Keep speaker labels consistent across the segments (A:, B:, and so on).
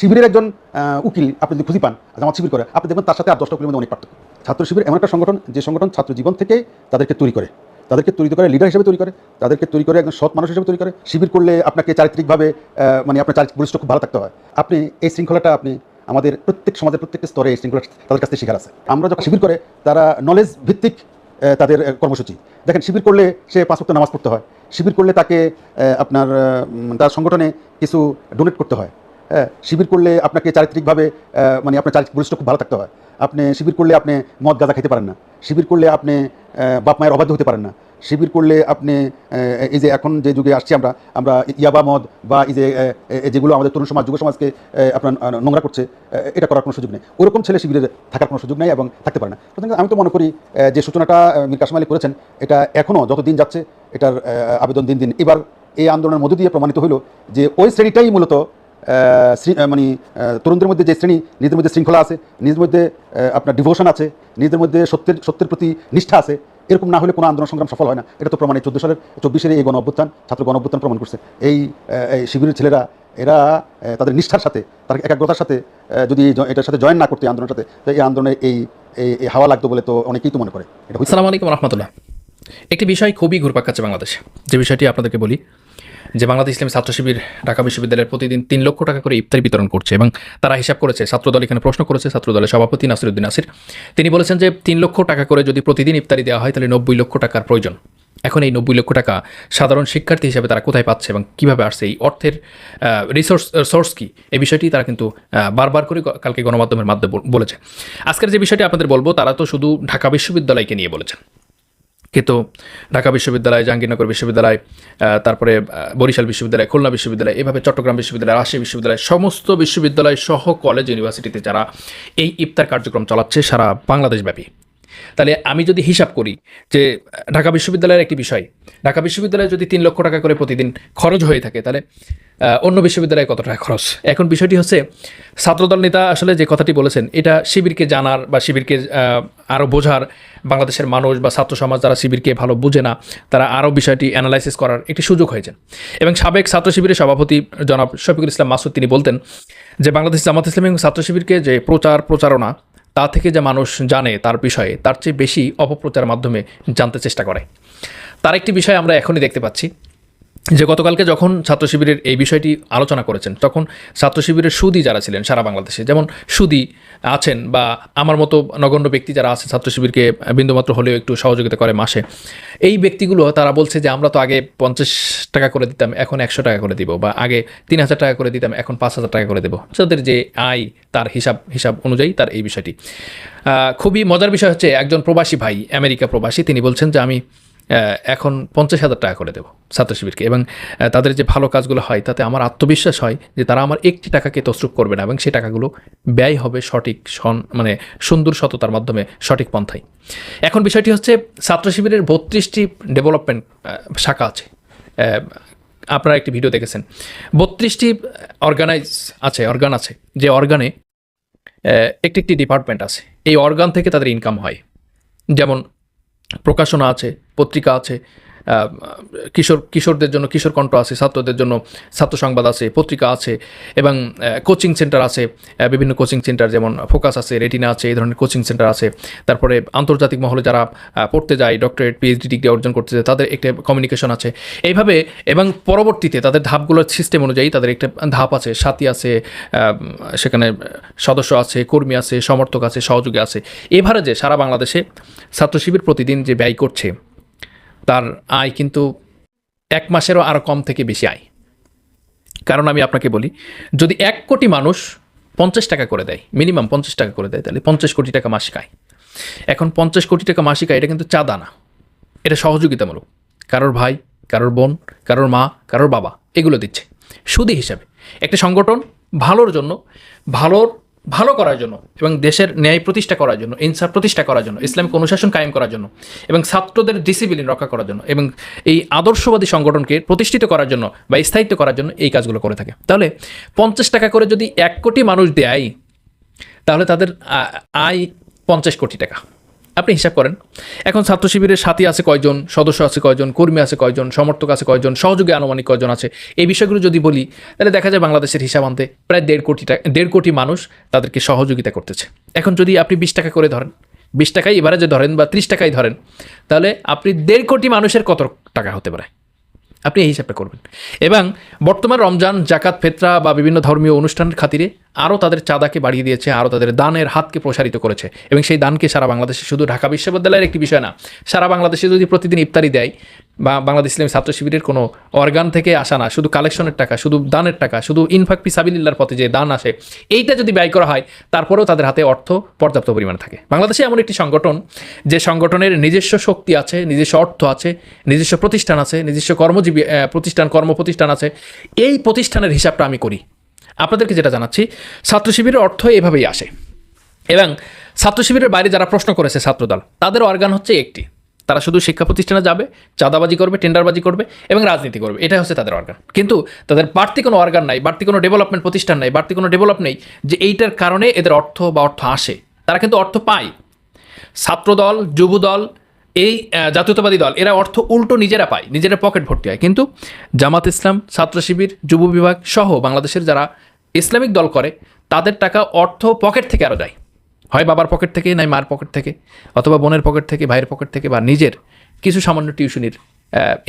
A: শিবিরের একজন উকিল আপনি যদি খুঁজি পান, জামাত শিবির করে, আপনি দেখবেন তার সাথে আর দশটা মধ্যে অনেক পার্থক্য। ছাত্র শিবির এমন একটা সংগঠন, যে সংগঠন ছাত্র জীবন থেকে তাদেরকে তৈরি করে। তাদেরকে তৈরি করে লিডার হিসেবে তৈরি করে, তাদেরকে তৈরি করে, একজন সৎ মানুষ হিসেবে তৈরি করে। শিবির করলে আপনাকে চারিত্রিকভাবে মানে আপনার চারিত্রিক বৈশিষ্ট্য খুব ভালো থাকতে হয়। আপনি এই শৃঙ্খলাটা আপনি আমাদের প্রত্যেক সমাজের প্রত্যেকটা স্তরে এই শৃঙ্খলা তাদের কাছ থেকে শেখার আছে। আমরা যখন শিবির করে, তারা নলেজ ভিত্তিক তাদের কর্মসূচি। দেখেন, শিবির করলে সে পাঁচ নামাজ পড়তে হয়। শিবির করলে তাকে আপনার তার সংগঠনে কিছু ডোনেট করতে হ্যাঁ। শিবির করলে আপনাকে চারিত্রিকভাবে মানে আপনার চারিত্রিক বৈশিষ্ট্য খুব ভালো থাকতে হয়। আপনি শিবির করলে আপনি মদ, গাঁজা খেতে পারেন না। শিবির করলে আপনি বাপ মায়ের অবাধ্য হতে পারেন না। শিবির করলে আপনি এই যে এখন যে যুগে আসছি আমরা আমরা ইয়াবা মদ বা এই যে যেগুলো আমাদের তরুণ সমাজ, যুব সমাজকে আপনার নোংরা করছে এটা করার কোনো সুযোগ নেই। ওরকম ছেলে শিবিরে থাকার কোনো সুযোগ নেই এবং থাকতে পারে না। সুতরাং আমি তো মনে করি যে সূচনাটা মীর কাসিম আলী করেছেন, এটা এখনও যত দিন যাচ্ছে, এটার আবেদন দিন দিন। এবার এই আন্দোলনের মধ্য দিয়ে প্রমাণিত হলো যে ওই শ্রেণীটাই মূলত মানে তরুণদের মধ্যে যে শ্রেণি, নিজেদের মধ্যে শৃঙ্খলা আছে, নিজেদের মধ্যে আপনার ডিভোশন আছে, নিজেদের মধ্যে সত্যের সত্যের প্রতি নিষ্ঠা আছে, এরকম না হলে কোনো আন্দোলন সংগ্রাম সফল হয় না। এটা তো প্রমাণ চোদ্দ সালের, চব্বিশের এই গণ অভ্যুত্থান, ছাত্র গণ অভ্যুত্থান প্রমাণ করছে। এই শিবিরের ছেলেরা, এরা তাদের নিষ্ঠার সাথে তার একাগ্রতার সাথে যদি এটার সাথে জয়েন না করতে আন্দোলনের সাথে, তো এই আন্দোলনে এই এই হাওয়া লাগতো বলে তো অনেকেই তো মনে করে। এটা
B: আসসালামু আলাইকুম রহমতুল্লাহ। একটি বিষয় খুবই ঘুরপাক কাছে বাংলাদেশ। যে বিষয়টি আপনাদেরকে বলি যে বাংলাদেশ ইসলামী ছাত্র শিবির ঢাকা বিশ্ববিদ্যালয়ের প্রতিদিন তিন লক্ষ টাকা করে ইফতারি বিতরণ করছে এবং তারা হিসাব করেছে, ছাত্রদল এখানে প্রশ্ন করেছে, ছাত্রদলের সভাপতি নাসিরুদ্দিন নাসির। তিনি বলেছেন যে তিন লক্ষ টাকা করে যদি প্রতিদিন ইফতারি দেওয়া হয়, তাহলে নব্বই লক্ষ টাকার প্রয়োজন। এখন এই নব্বই লক্ষ টাকা সাধারণ শিক্ষার্থী হিসাবে তারা কোথায় পাচ্ছে এবং কীভাবে আসছে, এই অর্থের রিসোর্স সোর্স কি? এই বিষয়টি তারা কিন্তু বারবার করে কালকে গণমাধ্যমের মাধ্যমে বলেছে। আজকের যে বিষয়টি আপনাদের বলব, তারা তো শুধু ঢাকা বিশ্ববিদ্যালয়কে নিয়ে বলেছেন। কিন্তু ঢাকা বিশ্ববিদ্যালয়, জাহাঙ্গীরনগর বিশ্ববিদ্যালয় তারপরে বরিশাল বিশ্ববিদ্যালয়, খুলনা বিশ্ববিদ্যালয়, এভাবে চট্টগ্রাম বিশ্ববিদ্যালয়, রাজশাহী বিশ্ববিদ্যালয়, সমস্ত বিশ্ববিদ্যালয় সহ কলেজ ইউনিভার্সিটিতে যারা এই ইফতার কার্যক্রম চালাচ্ছে সারা বাংলাদেশব্যাপী। তাহলে আমি যদি হিসাব করি যে, ঢাকা বিশ্ববিদ্যালয়ের একটি বিষয়, ঢাকা বিশ্ববিদ্যালয়ে যদি তিন লক্ষ টাকা করে প্রতিদিন খরচ হয়ে থাকে, তাহলে অন্য বিশ্ববিদ্যালয়ে কত টাকা খরচ? এখন বিষয়টি হচ্ছে, ছাত্রদল নেতা আসলে যে কথাটি বলেছেন, এটা শিবিরকে জানার বা শিবিরকে আরও বোঝার, বাংলাদেশের মানুষ বা ছাত্র সমাজ যারা শিবিরকে ভালো বুঝে না, তারা আরও বিষয়টি অ্যানালাইসিস করার একটি সুযোগ হয়েছে। এবং সাবেক ছাত্র শিবিরের সভাপতি জনাব শফিকুল ইসলাম মাসুদ তিনি বলতেন যে, বাংলাদেশ জামাত ইসলাম এবং ছাত্র শিবিরকে যে প্রচার প্রচারণা, তা থেকে যে মানুষ জানে তার বিষয়ে, তার চেয়ে বেশি অপপ্রচার মাধ্যমে জানতে চেষ্টা করে। তার একটি বিষয় আমরা এখনই দেখতে পাচ্ছি। যে গতকালকে যখন ছাত্র শিবিরের এই বিষয়টি আলোচনা করেছেন, তখন ছাত্র শিবিরের সুদী যারা ছিলেন সারা বাংলাদেশে, যেমন সুদী আছেন বা আমার মতো নগণ্য ব্যক্তি যারা আছে ছাত্র শিবিরকে বিন্দুমাত্র হলেও একটু সহযোগিতা করে মাসে, এই ব্যক্তিগুলো তারা বলছে যে, আমরা তো আগে পঞ্চাশ টাকা করে দিতাম, এখন একশো টাকা করে দিব বা আগে তিন হাজার টাকা করে দিতাম, এখন পাঁচ হাজার টাকা করে দেবো। যাদের যে আয়, তার হিসাব হিসাব অনুযায়ী তার এই বিষয়টি। খুবই মজার বিষয় হচ্ছে একজন প্রবাসী ভাই, আমেরিকা প্রবাসী, তিনি বলছেন যে, আমি এখন পঞ্চাশ হাজার টাকা করে দেবো ছাত্র শিবিরকে। এবং তাদের যে ভালো কাজগুলো হয়, তাতে আমার আত্মবিশ্বাস হয় যে তারা আমার একটি টাকাকে তসরুপ করবে না এবং সেই টাকাগুলো ব্যয় হবে সঠিক সন- মানে সুন্দর সততার মাধ্যমে সঠিক পন্থায়। এখন বিষয়টি হচ্ছে ছাত্র শিবিরের বত্রিশটি ডেভেলপমেন্ট শাখা আছে। আপনারা একটি ভিডিও দেখেছেন। বত্রিশটি অর্গানাইজ আছে, অর্গান আছে। যে অর্গানে একটি একটি ডিপার্টমেন্ট আছে। এই অর্গান থেকে তাদের ইনকাম হয়। যেমন প্রকাশনা আছে পত্রিকা আছে কিশোর, কিশোরদের জন্য, কিশোর কণ্ঠ আছে, ছাত্রদের জন্য ছাত্র সংবাদ আছে, পত্রিকা আছে, এবং কোচিং সেন্টার আছে বিভিন্ন কোচিং সেন্টার যেমন ফোকাস আছে রেটিনা আছে, এই ধরনের কোচিং সেন্টার আছে। তারপরে আন্তর্জাতিক মহলে যারা পড়তে যায় ডক্টরেট পিএইচডি ডিগ্রি অর্জন করতে যায়, তাদের একটা কমিউনিকেশন আছে। এইভাবে, এবং পরবর্তীতে তাদের ধাপগুলোর সিস্টেম অনুযায়ী তাদের একটা ধাপ আছে, সাথী আছে সেখানে সদস্য আছে, কর্মী আছে, সমর্থক আছে, সহযোগী আছে। এভাবে যে সারা বাংলাদেশে ছাত্র শিবির প্রতিদিন যে ব্যয় করছে তার আয় কিন্তু এক মাসেরও আরও কম থেকে বেশি আয়। কারণ আমি আপনাকে বলি, যদি এক কোটি মানুষ পঞ্চাশ টাকা করে দেয়, মিনিমাম পঞ্চাশ টাকা করে দেয়, তাহলে পঞ্চাশ কোটি টাকা মাসিক আয়। এখন পঞ্চাশ কোটি টাকা মাসিক আয়, এটা কিন্তু চাঁদা না। এটা সহযোগিতামূলক। কারোর ভাই, কারোর বোন, কারোর মা, কারোর বাবা, এগুলো দিচ্ছে। সুদী হিসাবে। একটা সংগঠন ভালোর জন্য, ভালোর ভালো করার জন্য এবং দেশের ন্যায় প্রতিষ্ঠা করার জন্য ইনসাফ প্রতিষ্ঠা করার জন্য, ইসলামিক অনুশাসন কায়েম করার জন্য এবং ছাত্রদের ডিসিপ্লিন রক্ষা করার জন্য এবং এই আদর্শবাদী সংগঠনকে প্রতিষ্ঠিত করার জন্য বা স্থায়িত্ব করার জন্য এই কাজগুলো করে থাকে। তাহলে পঞ্চাশ টাকা করে যদি এক কোটি মানুষ দেয়, তাহলে তাদের আয় পঞ্চাশ কোটি টাকা। আপনি হিসাব করেন। এখন ছাত্র শিবিরের সাথী আছে কয়জন, সদস্য আছে কয়জন, কর্মী আছে কয়জন, সমর্থক আছে কয়জন, সহযোগী আনুমানিক কয়জন আছে? এই বিষয়গুলো যদি বলি, তাহলে দেখা যায় বাংলাদেশের হিসাব আনতে প্রায় দেড় কোটি টাকা, দেড় কোটি মানুষ তাদেরকে সহযোগিতা করতেছে। এখন যদি আপনি বিশ টাকা করে ধরেন, বিশ টাকাই এবারে যে ধরেন বা ত্রিশ টাকাই ধরেন, তাহলে আপনি দেড় কোটি মানুষের কত টাকা হতে পারে? আপনি এই হিসাবটা করবেন। এবং বর্তমান রমজান জাকাত ফেতরা বা বিভিন্ন ধর্মীয় অনুষ্ঠানের খাতিরে আরও তাদের চাঁদাকে বাড়িয়ে দিয়েছে, আরও তাদের দানের হাতকে প্রসারিত করেছে। এবং সেই দানকে সারা বাংলাদেশে, শুধু ঢাকা বিশ্ববিদ্যালয়ের একটি বিষয় না, সারা বাংলাদেশে যদি প্রতিদিন ইফতারি দেয় বা বাংলাদেশ ইসলামী ছাত্র শিবিরের কোনো অর্গান থেকে আসা না, শুধু কালেকশনের টাকা, শুধু দানের টাকা, শুধু ইনফাক পিসাবিল্লার পথে যে দান আসে, এইটা যদি ব্যয় করা হয়, তারপরেও তাদের হাতে অর্থ পর্যাপ্ত পরিমাণে থাকে। বাংলাদেশে এমন একটি সংগঠন, যে সংগঠনের নিজস্ব শক্তি আছে, নিজস্ব অর্থ আছে, নিজস্ব প্রতিষ্ঠান আছে, নিজস্ব কর্মজীবী প্রতিষ্ঠান কর্ম প্রতিষ্ঠান আছে, এই প্রতিষ্ঠানের হিসাবটা আমি করি। আপনাদেরকে যেটা জানাচ্ছি, ছাত্র শিবিরের অর্থ এভাবেই আসে। এবং ছাত্র শিবিরের বাইরে যারা প্রশ্ন করেছে ছাত্রদল, তাদের অর্গান হচ্ছে একটি। তারা শুধু শিক্ষা প্রতিষ্ঠানে যাবে, চাঁদাবাজি করবে, টেন্ডারবাজি করবে এবং রাজনীতি করবে। এটাই হচ্ছে তাদের অর্গান কিন্তু তাদের বাড়তি কোনো অর্গান নাই, বাড়তি কোনো ডেভেলপমেন্ট প্রতিষ্ঠান নাই, বাড়তি কোনো ডেভেলপ নেই যে এইটার কারণে এদের অর্থ বা অর্থ আসে। তারা কিন্তু অর্থ পায়। ছাত্রদল, যুবদল, এই জাতীয়তাবাদী দল, এরা অর্থ উল্টো নিজেরা পায়, নিজেরা পকেট ভর্তি হয়। কিন্তু জামাত ইসলাম, ছাত্র শিবির, যুব বিভাগ সহ বাংলাদেশের যারা ইসলামিক দল করে, তাদের টাকা অর্থ পকেট থেকে আরও যায়। হয় বাবার পকেট থেকে নাই মার পকেট থেকে, অথবা বোনের পকেট থেকে, ভাইয়ের পকেট থেকে, বা নিজের কিছু সামান্য টিউশনির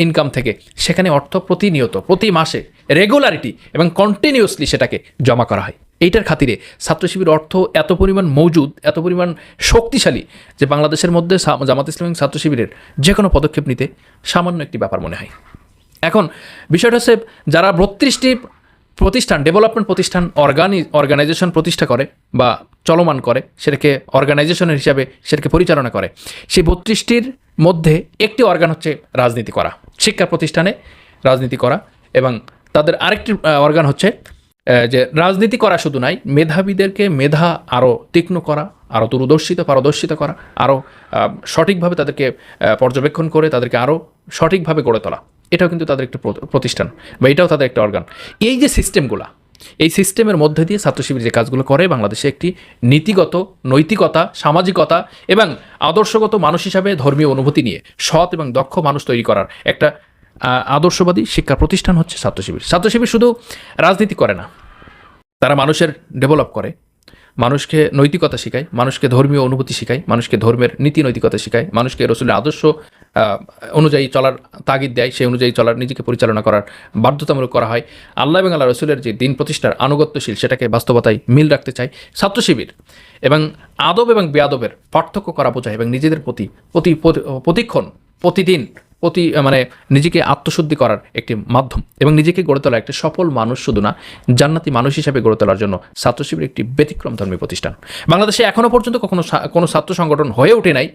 B: ইনকাম থেকে, সেখানে অর্থ প্রতিনিয়ত, প্রতি মাসে রেগুলারিটি এবং কন্টিনিউসলি সেটাকে জমা করা হয়। এইটার খাতিরে ছাত্র শিবির অর্থ এত পরিমাণ মজুদ, এত পরিমাণ শক্তিশালী যে বাংলাদেশের মধ্যে জামাত ইসলামিক ছাত্র শিবিরের যে কোনো পদক্ষেপ নিতে সামান্য একটি ব্যাপার মনে হয়। এখন বিষয়টা হচ্ছে যারা বত্রিশটি প্রতিষ্ঠান ডেভেলপমেন্ট প্রতিষ্ঠান অর্গানি অর্গানাইজেশন প্রতিষ্ঠা করে বা চলমান করে, সেটাকে অর্গানাইজেশনের হিসাবে সেটাকে পরিচালনা করে। সেই বত্রিশটির মধ্যে একটি অর্গান হচ্ছে রাজনীতি করা, শিক্ষা প্রতিষ্ঠানে রাজনীতি করা এবং তাদের আরেকটি অর্গান হচ্ছে যে রাজনীতি করা শুধু নাই, মেধাবীদেরকে মেধা আরও তীক্ষ্ণ করা, আরও দূরদর্শিত, পারদর্শিতা করা, আরও সঠিকভাবে তাদেরকে পর্যবেক্ষণ করে তাদেরকে আরও সঠিকভাবে গড়ে তোলা। এটাও কিন্তু তাদের একটা প্র- প্রতিষ্ঠান বা এটাও তাদের একটা অর্গান এই যে সিস্টেমগুলা এই সিস্টেমের মধ্যে দিয়ে ছাত্র শিবির যে কাজগুলো করে, বাংলাদেশে একটি নীতিগত, নৈতিকতা, সামাজিকতা এবং আদর্শগত মানুষ হিসাবে ধর্মীয় অনুভূতি নিয়ে সৎ এবং দক্ষ মানুষ তৈরি করার একটা আদর্শবাদী শিক্ষা প্রতিষ্ঠান হচ্ছে ছাত্র শিবির। ছাত্র শিবির শুধু রাজনীতি করে না, তারা মানুষের ডেভেলপ করে, মানুষকে নৈতিকতা শেখায়, মানুষকে ধর্মীয় অনুভূতি শেখায়, মানুষকে ধর্মের নীতি নৈতিকতা শেখায়, মানুষকে রসুলের আদর্শ অনুযায়ী চলার তাগিদ দেয়, সেই অনুযায়ী চলার, নিজেকে পরিচালনা করার বাধ্যতামূলক করা হয়। আল্লাহ এবং আল্লাহ রসুলের যে দিন প্রতিষ্ঠার আনুগত্যশীল, সেটাকে বাস্তবতায় মিল রাখতে চায় ছাত্র শিবির এবং আদব এবং বেয়াদবের পার্থক্য করা বোঝায় এবং নিজেদের প্রতি প্রতি প্রতি- প্রতিক্ষণ, প্রতিদিন, প্রতি মানে নিজেকে আত্মশুদ্ধি করার একটি মাধ্যম এবং নিজেকে গড়ে তোলা একটি সফল মানুষ শুধু না, জান্নাতি মানুষ হিসেবে গড়ে তোলার জন্য ছাত্র শিবির একটি ব্যতিক্রম ধর্মী প্রতিষ্ঠান। বাংলাদেশে এখনও পর্যন্ত কখনো কোনো ছাত্র সংগঠন হয়ে ওঠে নাই।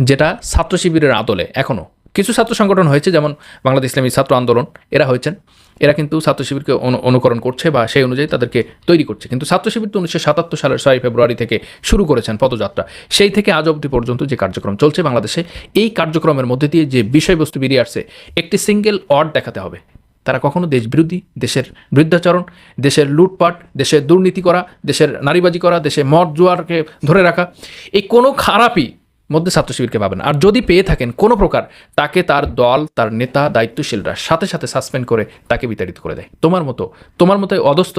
B: যেটা ছাত্র শিবিরের আদলে এখনও কিছু ছাত্র সংগঠন হয়েছে, যেমন বাংলাদেশ ইসলামী ছাত্র আন্দোলন, এরা হয়েছেন। এরা কিন্তু ছাত্র শিবিরকে অনু- অনুকরণ করছে বা সেই অনুযায়ী তাদেরকে তৈরি করছে। কিন্তু ছাত্র শিবির তো উনিশশো সাতাত্তর সালের ছয় ফেব্রুয়ারি থেকে শুরু করেছেন পদযাত্রা। সেই থেকে আজ অবধি পর্যন্ত যে কার্যক্রম চলছে বাংলাদেশে, এই কার্যক্রমের মধ্যে দিয়ে যে বিষয়বস্তু বেরিয়ে আসছে, একটি সিঙ্গেল অড দেখাতে হবে। তারা কখনো দেশ বিরোধী দেশের বৃদ্ধাচরণ, দেশের লুটপাট, দেশের দুর্নীতি করা, দেশের নারীবাজি করা দেশে মদ জুয়ারকে ধরে রাখা, এই কোনো খারাপই মধ্যে ছাত্র শিবিরকে পাবেন। আর যদি পেয়ে থাকেন কোনো প্রকার, তাকে তার দল, তার নেতা, দায়িত্বশীলরা সাথে সাথে সাসপেন্ড করে তাকে বিতাড়িত করে দেয়। তোমার মতো তোমার মতো অদস্থ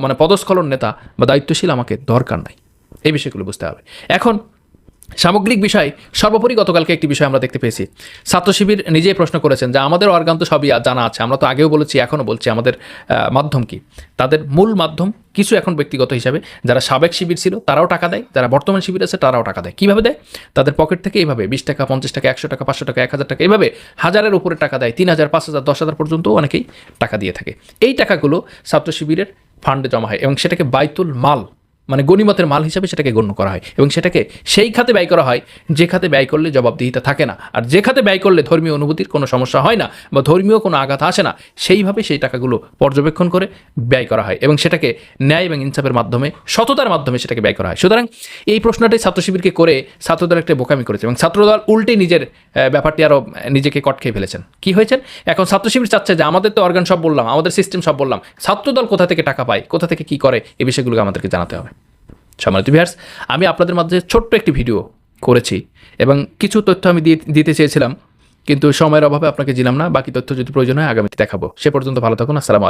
B: মানে পদস্খলন নেতা বা দায়িত্বশীল আমাকে দরকার নাই। এই বিষয়গুলো বুঝতে হবে। এখন সামগ্রিক বিষয়, সর্বোপরি গতকালকে একটি বিষয় আমরা দেখতে পেয়েছি। ছাত্র শিবির নিজেই প্রশ্ন করেছেন যে আমাদের অর্গান তো সবই জানা আছে। আমরা তো আগেও বলেছি, এখনও বলছি আমাদের মাধ্যম কি? তাদের মূল মাধ্যম কিছু এখন ব্যক্তিগত হিসাবে, যারা সাবেক শিবির ছিল, তারাও টাকা দেয়, যারা বর্তমান শিবির আছে, তারাও টাকা দেয়। কীভাবে দেয়? তাদের পকেট থেকে এইভাবে বিশ টাকা, পঞ্চাশ টাকা, একশো টাকা, পাঁচশো টাকা, এক হাজার টাকা এইভাবে হাজারের উপরে টাকা দেয়, তিন হাজার, পাঁচ হাজার, দশ হাজার পর্যন্ত অনেকেই টাকা দিয়ে থাকে। এই টাকাগুলো ছাত্র শিবিরের ফান্ডে জমা হয় এবং সেটাকে বাইতুল মাল মানে গণিমতের মাল হিসাবে সেটাকে গণ্য করা হয় এবং সেটাকে সেই খাতে ব্যয় করা হয় যে খাতে ব্যয় করলে জবাবদিহিতা থাকে না। আর যে খাতে ব্যয় করলে ধর্মীয় অনুভূতির কোনো সমস্যা হয় না বা ধর্মীয় কোনো আঘাত আসে না, সেইভাবে সেই টাকাগুলো পর্যবেক্ষণ করে ব্যয় করা হয় এবং সেটাকে ন্যায় এবং ইনসাফের মাধ্যমে, সততার মাধ্যমে সেটাকে ব্যয় করা হয়। সুতরাং এই প্রশ্নটাই ছাত্র শিবিরকে করে ছাত্রদল একটা বোকামি করেছে এবং ছাত্রদল উল্টে নিজের ব্যাপারটি আরও নিজেকে কট খেয়ে ফেলেছেন। কি হয়েছেন এখন ছাত্র শিবির চাচ্ছে যে আমাদের তো অর্গান সব বললাম, আমাদের সিস্টেম সব বললাম। ছাত্রদল কোথা থেকে টাকা পায়, কোথা থেকে কি করে, এই বিষয়গুলোকে আমাদেরকে জানাতে হবে। সম্মানিত ভিউয়ার্স আমি আপনাদের মাঝে ছোট্ট একটি ভিডিও করেছি এবং কিছু তথ্য আমি দিতে চেয়েছিলাম, কিন্তু সময়ের অভাবে আপনাকে দিলাম না, বাকি তথ্য যদি প্রয়োজন হয় আগামীতে দেখাবো। সে পর্যন্ত ভালো থাকুন, আসসালাম